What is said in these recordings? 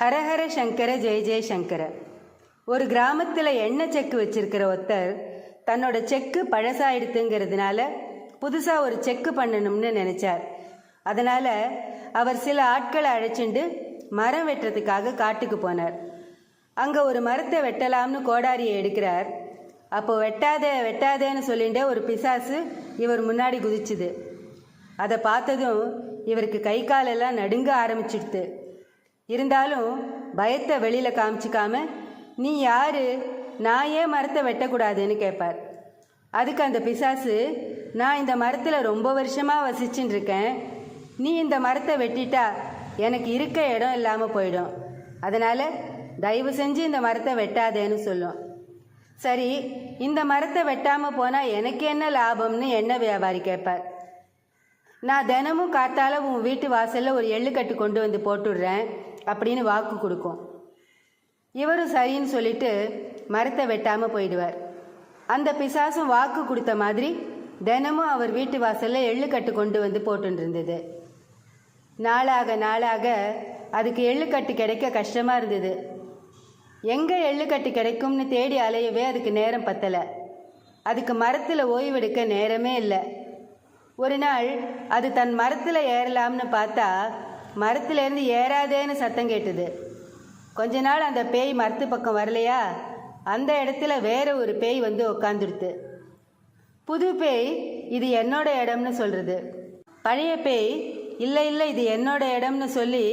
ஹரஹர சங்கர ஜெய ஜெயசங்கர ஒரு கிராமத்தில் எண்ணெய் செக்கு வச்சிருக்கிற ஒருத்தர் தன்னோட செக்கு பழசாயிடுத்துங்கிறதுனால புதுசாக ஒரு செக்கு பண்ணணும்னு நினச்சார். அதனால் அவர் சில ஆட்களை அழைச்சிண்டு மரம் வெட்டுறதுக்காக காட்டுக்கு போனார். அங்கே ஒரு மரத்தை வெட்டலாம்னு கோடாரியை எடுக்கிறார். அப்போ வெட்டாத வெட்டாதேன்னு சொல்லிட்டு ஒரு பிசாசு இவர் முன்னாடி குதிச்சுது. அதை பார்த்ததும் இவருக்கு கை காலெல்லாம் நடுங்க ஆரம்பிச்சிடுது இருந்தாலும் பயத்தை வெளியில் காமிச்சிக்காம நீ யாரு? நான் ஏன் மரத்தை வெட்டக்கூடாதுன்னு கேட்பார் அதுக்கு அந்த பிசாசு நான் இந்த மரத்தில் ரொம்ப வருஷமாக வசிச்சுட்டு இருக்கேன். நீ இந்த மரத்தை வெட்டிட்டா எனக்கு இருக்க இடம் இல்லாமல் போயிடும். அதனால் தயவு செஞ்சு இந்த மரத்தை வெட்டாதேன்னு சொல்லும். சரி இந்த மரத்தை வெட்டாமல் போனால் எனக்கு என்ன லாபம்னு எண்ணெய் வியாபாரி கேட்பார் நான் தினமும் காத்தால உன் வீட்டு வாசலில் ஒரு எள்ளுக்கட்டு கொண்டு வந்து போட்டுடுறேன். அப்படின்னு வாக்கு கொடுக்கும். இவரும் சரின்னு சொல்லிட்டு மரத்தை வெட்டாமல் போயிடுவார். அந்த பிசாசும் வாக்கு கொடுத்த மாதிரி தினமும் அவர் வீட்டு வாசலில் எள்ளுக்கட்டு கொண்டு வந்து போட்டுருந்தது இருந்தது நாளாக நாளாக அதுக்கு எள்ளுக்கட்டு கிடைக்க கஷ்டமாக இருந்தது. எங்கே எள்ளுக்கட்டு கிடைக்கும்னு தேடி அலையவே அதுக்கு நேரம் பத்தலை. அதுக்கு மரத்தில் ஓய்வெடுக்க நேரமே இல்லை. ஒரு நாள் அது தன் மரத்தில் ஏறலாம்னு பார்த்தா மரத்துலேருந்து ஏறாதேன்னு சத்தம் கேட்டது. கொஞ்ச நாள் அந்த பேய் மரத்து பக்கம் வரலையா? அந்த இடத்துல வேற ஒரு பேய் வந்து உக்காந்துடுத்து. புது பேய் இது என்னோட இடம்னு சொல்கிறது பழைய பேய் இல்லை இல்லை இது என்னோட இடம்னு சொல்லி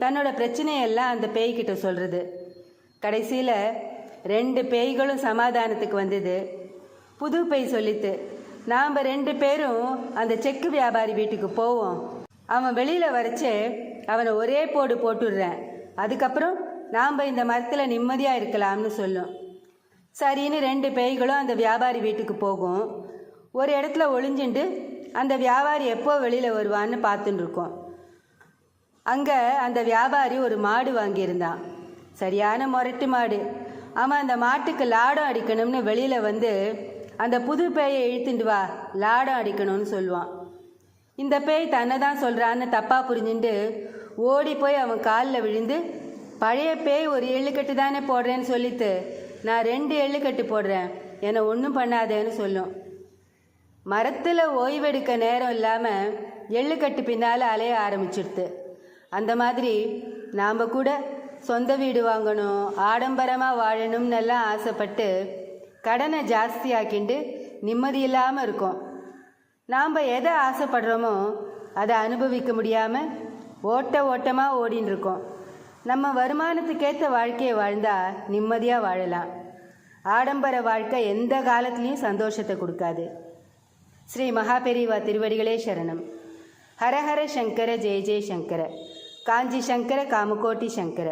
தன்னோட பிரச்சனையெல்லாம் அந்த பேய்கிட்ட சொல்கிறது கடைசியில் ரெண்டு பேய்களும் சமாதானத்துக்கு வந்தது. புது பேய் சொல்லித்து நாம் ரெண்டு பேரும் அந்த செக்கு வியாபாரி வீட்டுக்கு போவோம். அவன் வெளியில் வரைச்சு அவனை ஒரே போடு போட்டுடுறேன். அதுக்கப்புறம் நாம் இந்த மரத்தில் நிம்மதியாக இருக்கலாம்னு சொல்லும். சரின்னு ரெண்டு பேய்களும் அந்த வியாபாரி வீட்டுக்கு போகும். ஒரு இடத்துல ஒளிஞ்சுண்டு அந்த வியாபாரி எப்போ வெளியில் வருவான்னு பார்த்துட்டு இருக்கோம். அங்கே அந்த வியாபாரி ஒரு மாடு வாங்கியிருந்தான். சரியான முரட்டு மாடு. அவன் அந்த மாட்டுக்கு லாடம் அடிக்கணும்னு வெளியில் வந்து அந்த புது பேயை இழுத்துண்டு வா லாடம் அடிக்கணும்னு சொல்லுவான். இந்த பேய் தன்னை தான் சொல்கிறான்னு தப்பாக புரிஞ்சுட்டு ஓடி போய் அவன் காலில் விழுந்து பழைய பேய் ஒரு எள்ளுக்கட்டு தானே போடுறேன்னு சொல்லிட்டு நான் ரெண்டு எள்ளுக்கட்டு போடுறேன் என்னை ஒன்றும் பண்ணாதேன்னு சொல்லும். மரத்தில் ஓய்வெடுக்க நேரம் இல்லாமல் எள்ளுக்கட்டு பின்னால் அலைய ஆரம்பிச்சிடுது அந்த மாதிரி நாம் கூட சொந்த வீடு வாங்கணும் ஆடம்பரமாக வாழணும்னு எல்லாம் ஆசைப்பட்டு கடனை ஜாஸ்தியாக்கிண்டு நிம்மதி இல்லாமல் இருக்கோம். நாம் எதை ஆசைப்படுறோமோ அதை அனுபவிக்க முடியாமல் ஓட்ட ஓட்டமாக ஓடின்னு இருக்கோம் நம்ம வருமானத்துக்கேற்ற வாழ்க்கையை வாழ்ந்தால் நிம்மதியாக வாழலாம். ஆடம்பர வாழ்க்கை எந்த காலத்துலேயும் சந்தோஷத்தை கொடுக்காது. ஸ்ரீ மகாபெரிவா திருவடிகளே சரணம். ஹரஹர சங்கர ஜெய ஜெய சங்கர. காஞ்சி சங்கர காமகோட்டி சங்கர.